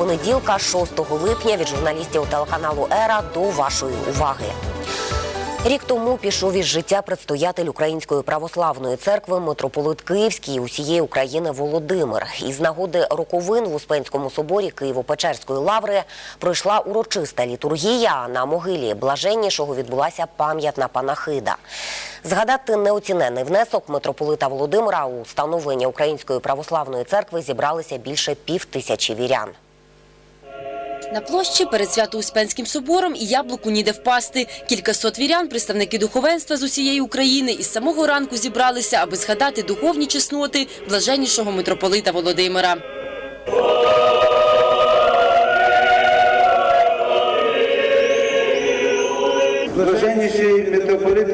понеділка, 6 липня, від журналістів телеканалу Ера до вашої уваги. Рік тому пішов із життя предстоятель Української православної церкви митрополит Київський і усієї України Володимир. Із нагоди роковин в Успенському соборі Києво-Печерської лаври пройшла урочиста літургія. а На могилі блаженнішого відбулася пам'ятна панахида. Згадати неоцінений внесок митрополита Володимира у становлення Української православної церкви зібралися більше пів тисячі вірян. На площі перед Свято-Успенським собором і яблуку ніде впасти. Кількасот вірян, представники духовенства з усієї України, із самого ранку зібралися, аби згадати духовні чесноти блаженнішого митрополита Володимира. Блаженніший митрополит,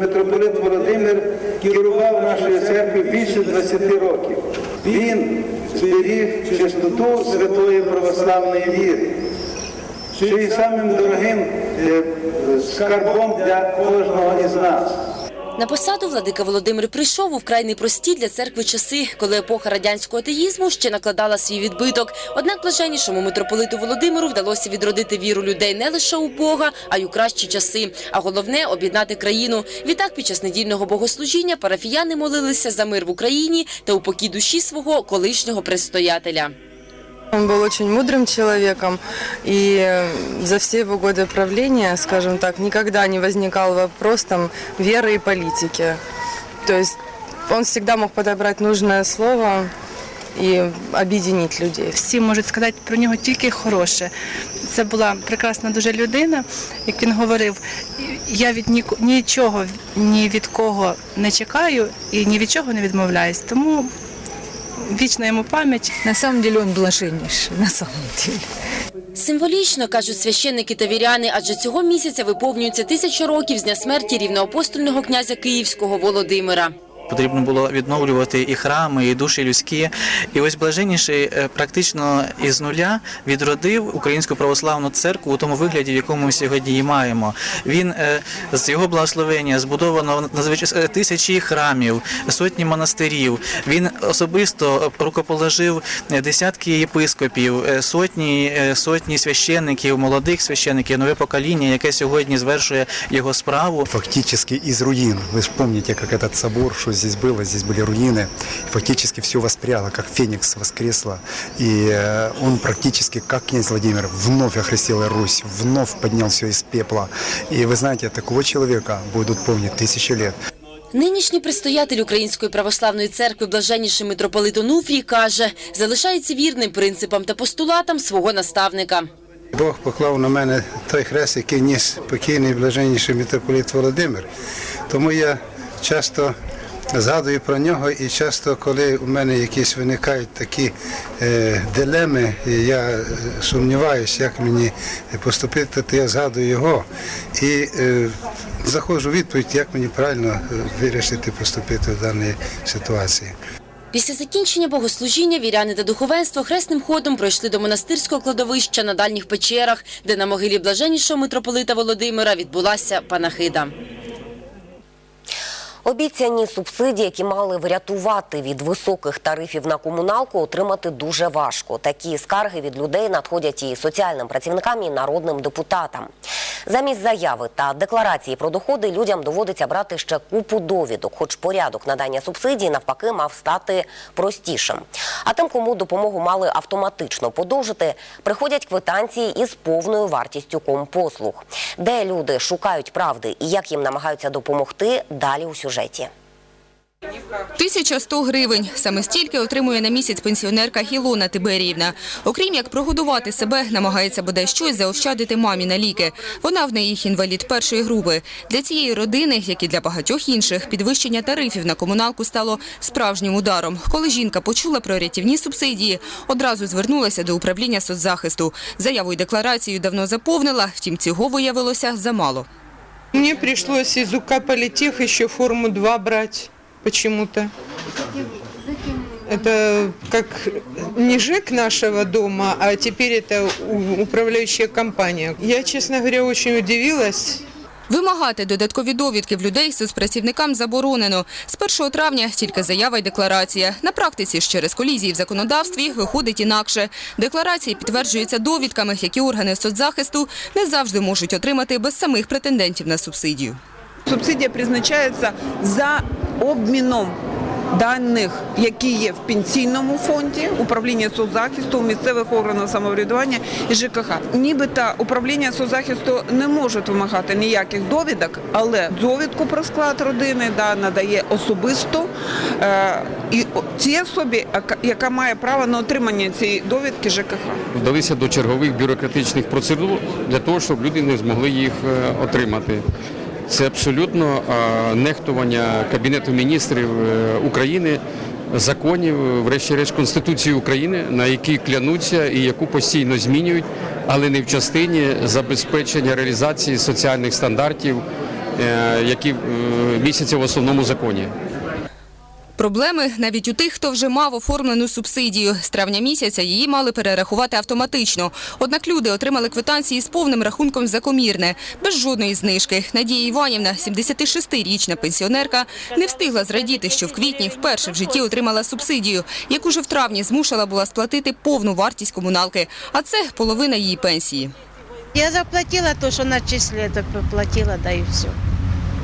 митрополит Володимир керував нашою церквою більше 20 років. Він зберіг чистоту святої православної віри, що є самим дорогим е, скарбом для кожного із нас. На посаду владика Володимир прийшов у вкрай непрості для церкви часи, коли епоха радянського атеїзму ще накладала свій відбиток. Однак блаженнішому митрополиту Володимиру вдалося відродити віру людей не лише у Бога, а й у кращі часи. А головне об'єднати країну. Відтак, під час недільного богослужіння парафіяни молилися за мир в Україні та у покій душі свого колишнього предстоятеля. Он был очень мудрым человеком, и э, за все его годы правления, скажем так, никогда не возникал вопрос там веры и политики. То есть он всегда мог подобрать нужное слово и объединить людей. всі можуть сказати про нього тільки хороше. Це була прекрасна дуже людина, як він говорив, я від ніко- нічого ні від кого не чекаю і ні від чого не відмовляюсь. Тому вічна йому пам'ять. На самом деле він блаженніший, на самом деле. Символічно кажуть священники та віряни, адже цього місяця виповнюється тисяча років з дня смерті рівноапостольного князя Київського Володимира. Потрібно було відновлювати і храми, і душі людські. І ось блаженніший е, практично із нуля відродив українську православну церкву у тому вигляді, в якому ми сьогодні її маємо. Він е, з його благословення збудовано надзвичайно е, тисячі храмів, сотні монастирів. Він особисто рукоположив десятки єпископів, сотні сотні священників, молодих священників, нове покоління, яке сьогодні звершує його справу. фактически из руин. Вы же помните, как этот собор, что здесь было, здесь были руины. Фактически все воспряло, как феникс воскресло. И э, он практически, как князь Владимир, вновь охрестил Русь, вновь поднял все из пепла. И вы знаете, такого человека будут помнить тысячи лет. Нинішній предстоятель Української православної церкви блаженніший митрополит Онуфрій каже, залишається вірним принципам та постулатам свого наставника. Бог поклав на мене той хрест, який ніс покійний блаженніший митрополит Володимир. Тому я часто згадую про нього і часто, коли у мене якісь виникають такі е, дилеми, я сумніваюся, як мені поступити, то я згадую його і е, заходжу у відповідь, як мені правильно е, вирішити поступити в даній ситуації. Після закінчення богослужіння віряни та духовенство хресним ходом пройшли до монастирського кладовища на дальніх печерах, де на могилі блаженнішого митрополита Володимира відбулася панахида. Обіцяні субсидії, які мали врятувати від високих тарифів на комуналку, отримати дуже важко. Такі скарги від людей надходять і соціальним працівникам, і народним депутатам. Замість заяви та декларації про доходи людям доводиться брати ще купу довідок, хоч порядок надання субсидій навпаки мав стати простішим. А тим, кому допомогу мали автоматично подовжити, приходять квитанції із повною вартістю компослуг. Де люди шукають правди і як їм намагаються допомогти, далі у сюжеті. 1100 гривень. Саме стільки отримує на місяць пенсіонерка Гілона Тиберіївна. Окрім як прогодувати себе, намагається бодай щось заощадити мамі на ліки. Вона в неї інвалід першої групи. Для цієї родини, як і для багатьох інших, підвищення тарифів на комуналку стало справжнім ударом. Коли жінка почула про рятівні субсидії, одразу звернулася до управління соцзахисту. Заяву й декларацію давно заповнила, втім цього виявилося замало. Мне пришлось из УК Политех еще форму 2 брать почему-то. Это как не ЖЭК нашего дома, а теперь это у- управляющая компания. Я, честно говоря, очень удивилась. Вимагати додаткові довідки в людей соцпрацівникам заборонено. З 1 травня тільки заява й декларація. На практиці ж через колізії в законодавстві виходить інакше. Декларації підтверджуються довідками, які органи соцзахисту не завжди можуть отримати без самих претендентів на субсидію. Субсидія призначається за обміном даних, які є в пенсійному фонді, управління соцзахисту, місцевих органів самоврядування і ЖКХ. Нібито управління соцзахисту не можуть вимагати ніяких довідок, але довідку про склад родини да, надає особисто е, і цій особі, яка- яка має право на отримання цієї довідки ЖКХ. вдалися до чергових бюрократичних процедур для того, щоб люди не змогли їх е, отримати. Це абсолютно е, нехтування Кабінету міністрів е, України, законів, врешті-решт Конституції України, на які клянуться і яку постійно змінюють, але не в частині забезпечення реалізації соціальних стандартів, е, які містяться в основному законі. Проблеми навіть у тих, хто вже мав оформлену субсидію. З травня місяця її мали перерахувати автоматично. Однак люди отримали квитанції з повним рахунком за комірне, без жодної знижки. Надія Іванівна, 76-річна пенсіонерка, не встигла зрадіти, що в квітні вперше в житті отримала субсидію, яку же в травні змушала була сплатити повну вартість комуналки. А це половина її пенсії. Я заплатила то, что начислили, это платила, да и все.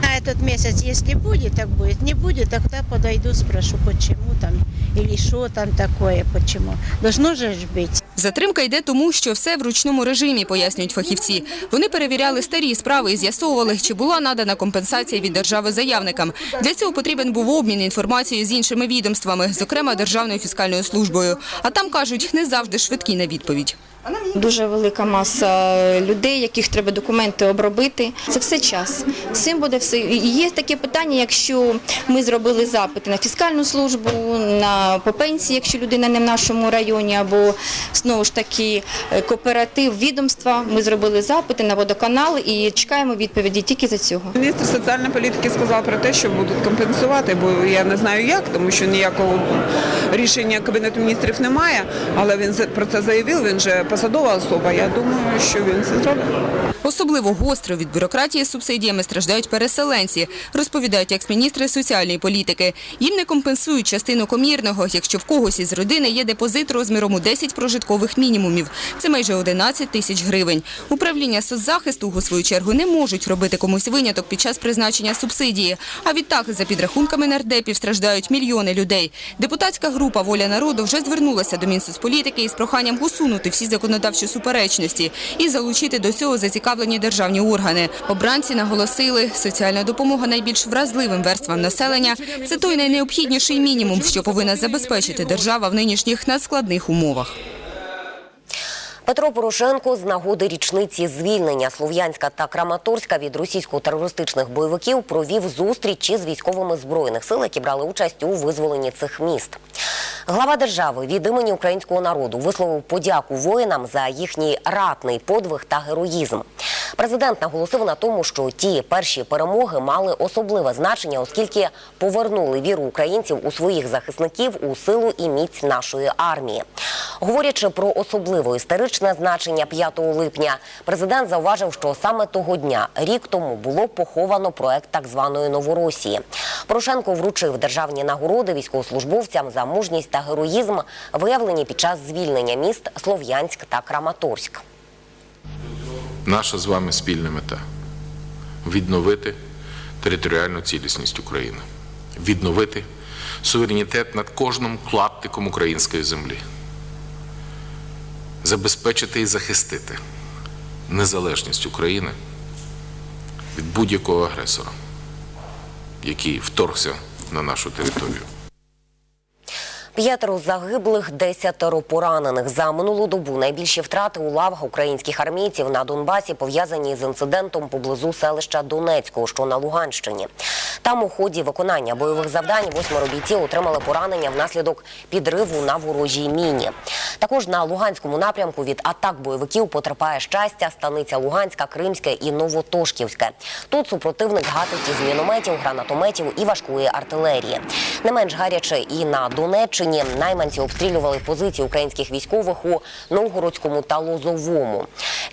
На этот месяц, если будет, так будет. Не будет, тогда подойду, спрошу, почему там, или что там такое, почему. Должно же ж быть. Затримка йде тому, що все в ручному режимі, пояснюють фахівці. Вони перевіряли старі справи і з'ясовували, чи була надана компенсація від держави заявникам. Для цього потрібен був обмін інформацією з іншими відомствами, зокрема Державною фіскальною службою. А там кажуть, не завжди швидкі на відповідь. Дуже велика маса людей, яких треба документи обробити. Це все час. Цим буде все. І є таке питання, якщо ми зробили запити на фіскальну службу, на по пенсії, якщо людина не в нашому районі, або знову ж таки е, кооператив, відомства. Ми зробили запити на водоканал і чекаємо відповіді тільки за цього. Міністр соціальної політики сказав про те, що будуть компенсувати, бо я не знаю як, тому що ніякого рішення Кабінету міністрів немає, але він про це заявив, він же посадова особа. Я думаю, що він це зробить. Особливо гостро від бюрократії з субсидіями страждають переселенці, розповідають екс-міністри соціальної політики. Їм не компенсують частину комірного, якщо в когось із родини є депозит розміром у 10 прожиткових мінімумів. Це майже 11 тисяч гривень. Управління соцзахисту, у свою чергу, не можуть робити комусь виняток під час призначення субсидії. А відтак, за підрахунками нардепів, страждають мільйони людей. Депутатська група «Воля народу» вже звернулася до Мінсоцполітики із проханням усунути всі законодавчі суперечності і залучити до цього зацікавлені державні органи. Обранці наголосили, соціальна допомога найбільш вразливим верствам населення – це той найнеобхідніший мінімум, що повинна забезпечити держава в нинішніх надскладних умовах. Петро Порошенко з нагоди річниці звільнення Слов'янська та Краматорська від російсько-терористичних бойовиків провів зустрічі з військовими збройних сил, які брали участь у визволенні цих міст. Глава держави від імені українського народу висловив подяку воїнам за їхній ратний подвиг та героїзм. Президент наголосив на тому, що ті перші перемоги мали особливе значення, оскільки повернули віру українців у своїх захисників у силу і міць нашої армії. Говорячи про особливо історичне значення 5 липня, президент зауважив, що саме того дня, рік тому, було поховано проект так званої Новоросії. Порошенко вручив державні нагороди військовослужбовцям за мужність та героїзм, виявлені під час звільнення міст Слов'янськ та Краматорськ. Наша з вами спільна мета відновити територіальну цілісність України, відновити суверенітет над кожним клаптиком української землі, забезпечити і захистити незалежність України від будь-якого агресора, який вторгся на нашу територію. П'ятеро загиблих, десятеро поранених. За минулу добу найбільші втрати у лавах українських армійців на Донбасі пов'язані з інцидентом поблизу селища Донецького, що на Луганщині. Там у ході виконання бойових завдань восьмеро бійців отримали поранення внаслідок підриву на ворожій міні. Також на Луганському напрямку від атак бойовиків потерпає щастя, станиця Луганська, Кримське і Новотошківське. Тут супротивник гатить із мінометів, гранатометів і важкої артилерії. Не менш гаряче і на Донеччині найманці обстрілювали позиції українських військових у Новгородському та Лозовому.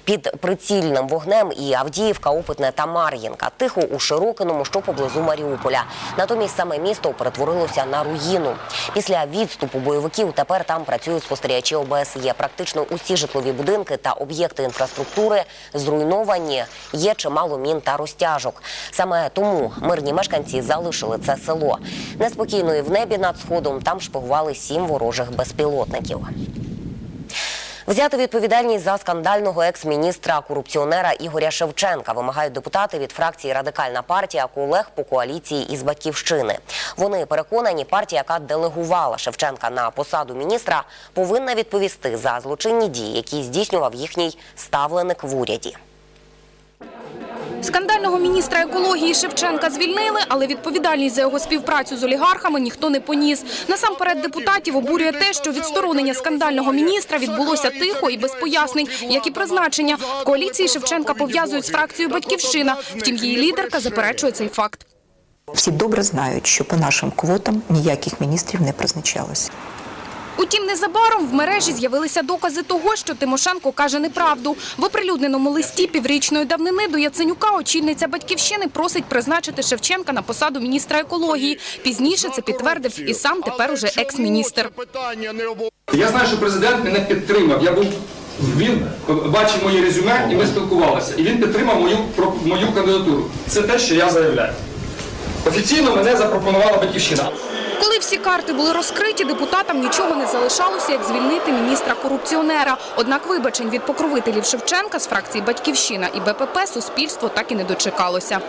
Під прицільним вогнем і Авдіївка, Опитне та Мар'їнка. Тихо у Широкиному, що поблизу Маріуполя. Натомість саме місто перетворилося на руїну. Після відступу бойовиків тепер там працюють спостерігачі ОБСЄ. Практично усі житлові будинки та об'єкти інфраструктури зруйновані. Є чимало мін та розтяжок. Саме тому мирні мешканці залишили це село. Неспокійно і в небі над сходом там шпигували сім ворожих безпілотників. Взяти відповідальність за скандального екс-міністра корупціонера Ігоря Шевченка вимагають депутати від фракції Радикальна партія колег по коаліції із батьківщини. Вони переконані, партія, яка делегувала Шевченка на посаду міністра, повинна відповісти за злочинні дії, які здійснював їхній ставленик в уряді. Скандального міністра екології Шевченка звільнили, але відповідальність за його співпрацю з олігархами ніхто не поніс. Насамперед депутатів обурює те, що відсторонення скандального міністра відбулося тихо і без пояснень, як і призначення. В коаліції Шевченка пов'язують з фракцією Батьківщина. Втім, її лідерка заперечує цей факт. Всі добре знають, що по нашим квотам ніяких міністрів не призначалося. Утім, незабаром в мережі з'явилися докази того, що Тимошенко каже неправду. В оприлюдненому листі піврічної давнини до Яценюка очільниця батьківщини просить призначити Шевченка на посаду міністра екології. Пізніше це підтвердив і сам тепер уже екс-міністр. Я знаю, що президент мене підтримав. Я був він бачив моє резюме, і ми спілкувалися. І він підтримав мою про- мою кандидатуру. Це те, що я заявляю. Офіційно мене запропонувала батьківщина. Коли всі карти були розкриті, депутатам нічого не залишалося, як звільнити міністра-корупціонера. Однак вибачень від покровителів Шевченка з фракції «Батьківщина» і БПП суспільство так і не дочекалося.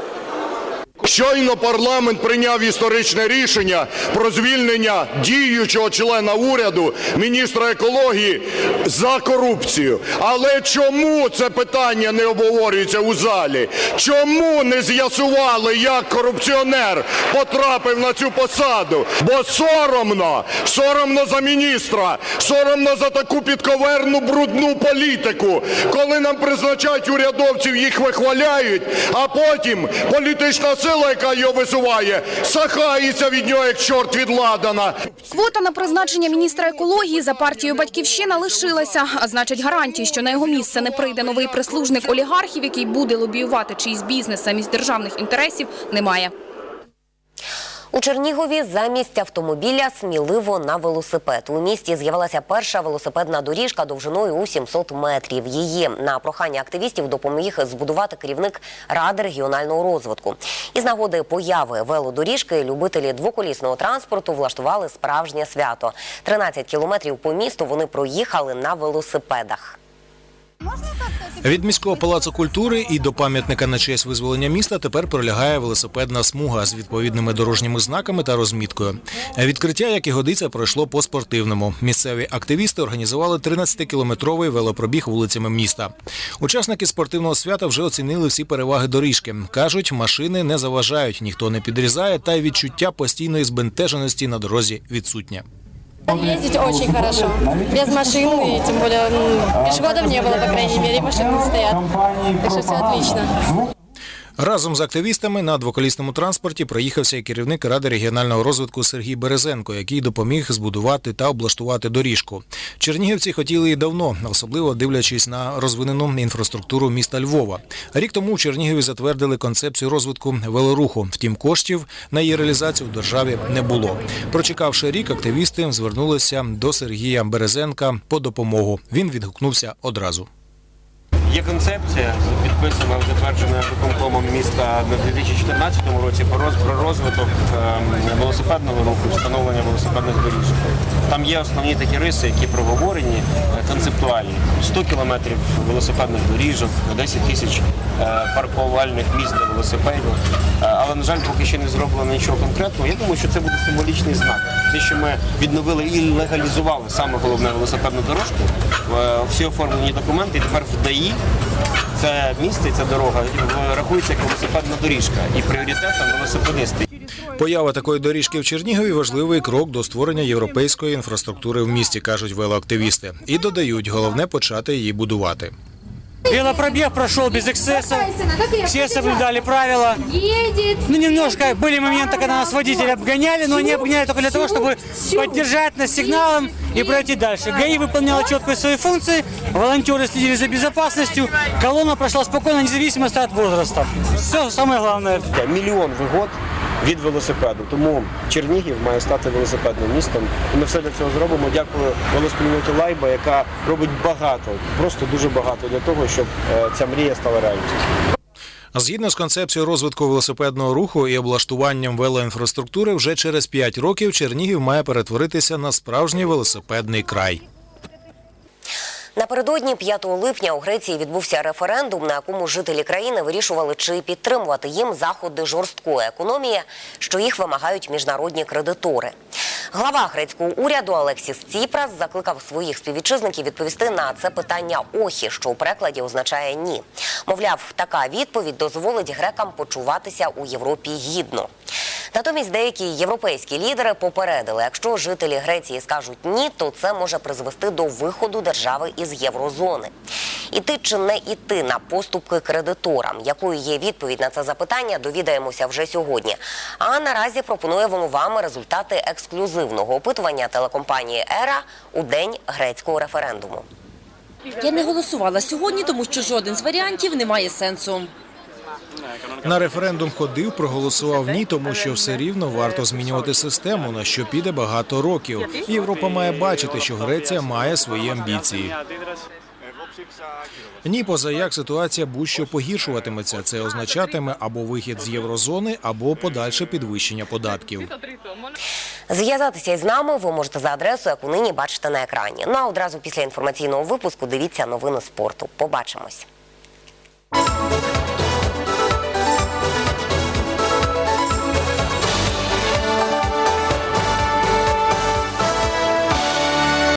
Щойно парламент прийняв історичне рішення про звільнення діючого члена уряду, міністра екології за корупцію. Але чому це питання не обговорюється у залі? Чому не з'ясували, як корупціонер потрапив на цю посаду? Бо соромно, соромно за міністра, соромно за таку підковерну брудну політику, коли нам призначають урядовців, їх вихваляють, а потім політична сила, яка його висуває, сахається від нього, як чорт від ладана. Квота на призначення міністра екології за партією «Батьківщина» лишилася. А значить, гарантії, що на його місце не прийде новий прислужник олігархів, який буде лобіювати чийсь бізнес замість державних інтересів, немає. У Чернігові замість автомобіля сміливо на велосипед. У місті з'явилася перша велосипедна доріжка довжиною у 700 метрів. Її на прохання активістів допоміг збудувати керівник Ради регіонального розвитку. Із нагоди появи велодоріжки любителі двоколісного транспорту влаштували справжнє свято. 13 кілометрів по місту вони проїхали на велосипедах. Від міського палацу культури і до пам'ятника на честь визволення міста тепер пролягає велосипедна смуга з відповідними дорожніми знаками та розміткою. Відкриття, як і годиться, пройшло по спортивному. Місцеві активісти організували 13-кілометровий велопробіг вулицями міста. Учасники спортивного свята вже оцінили всі переваги доріжки. кажуть, машини не заважають, ніхто не підрізає, та й відчуття постійної збентеженості на дорозі відсутнє. Ездить очень хорошо. Без машин, и тем более пешеходов не было, по крайней мере, машины стоят. Так что все отлично. Разом з активістами на двоколісному транспорті проїхався і керівник Ради регіонального розвитку Сергій Березенко, який допоміг збудувати та облаштувати доріжку. Чернігівці хотіли і давно, особливо дивлячись на розвинену інфраструктуру міста Львова. Рік тому у Чернігові затвердили концепцію розвитку велоруху. Втім, коштів на її реалізацію в державі не було. Прочекавши рік, активісти звернулися до Сергія Березенка по допомогу. Він відгукнувся одразу. Є концепція, підписана, затверджена виконкомом міста на 2014 році про розвиток ем, велосипедного руху, встановлення велосипедних доріжок. Там є основні такі риси, які проговорені, е, концептуальні. 100 кілометрів велосипедних доріжок, 10 тисяч е, паркувальних місць для велосипедів. Е, Але, на жаль, поки ще не зроблено нічого конкретного. Я думаю, що це буде символічний знак. Те, що ми відновили і легалізували саме головне велосипедну дорожку, всі оформлені документи, і тепер в ДАІ це місце, ця дорога рахується як велосипедна доріжка і пріоритетом велосипедисти. Поява такої доріжки в Чернігові важливий крок до створення європейської інфраструктури в місті, кажуть велоактивісти. І додають, головне почати її будувати. Велопробег прошел без эксцессов. Все соблюдали правила. Ну, немножко были моменты, когда нас водители обгоняли, но они обгоняли только для того, чтобы поддержать нас сигналом и пройти дальше. ГАИ выполняла четко свои функции, волонтеры следили за безопасностью, колонна прошла спокойно, независимо от возраста. Все самое главное. Мільйон вигод від велосипеду. Тому Чернігів має стати велосипедним містом. І ми все для цього зробимо. Дякую велоспільноті Лайба, яка робить багато, просто дуже багато для того, щоб е, ця мрія стала реальністю. Згідно з концепцією розвитку велосипедного руху і облаштуванням велоінфраструктури, вже через 5 років Чернігів має перетворитися на справжній велосипедний край. Напередодні 5 липня у Греції відбувся референдум, на якому жителі країни вирішували, чи підтримувати їм заходи жорсткої економії, що їх вимагають міжнародні кредитори. Глава грецького уряду Алексіс Ціпрас закликав своїх співвітчизників відповісти на це питання охі, що у перекладі означає ні. Мовляв, така відповідь дозволить грекам почуватися у Європі гідно. Натомість деякі європейські лідери попередили, якщо жителі Греції скажуть ні, то це може призвести до виходу держави із єврозони. Іти чи не іти на поступки кредиторам, якою є відповідь на це запитання, довідаємося вже сьогодні. А наразі пропонуємо вам результати ексклюзивного опитування телекомпанії Ера у день грецького референдуму. Я не голосувала сьогодні, тому що жоден з варіантів не має сенсу. На референдум ходив, проголосував ні, тому що все рівно варто змінювати систему, на що піде багато років. Європа має бачити, що Греція має свої амбіції. Ні, позаяк ситуація будь-що погіршуватиметься. Це означатиме або вихід з єврозони, або подальше підвищення податків. Зв'язатися із нами ви можете за адресою, яку нині бачите на екрані. Ну а одразу після інформаційного випуску дивіться новини спорту. Побачимось.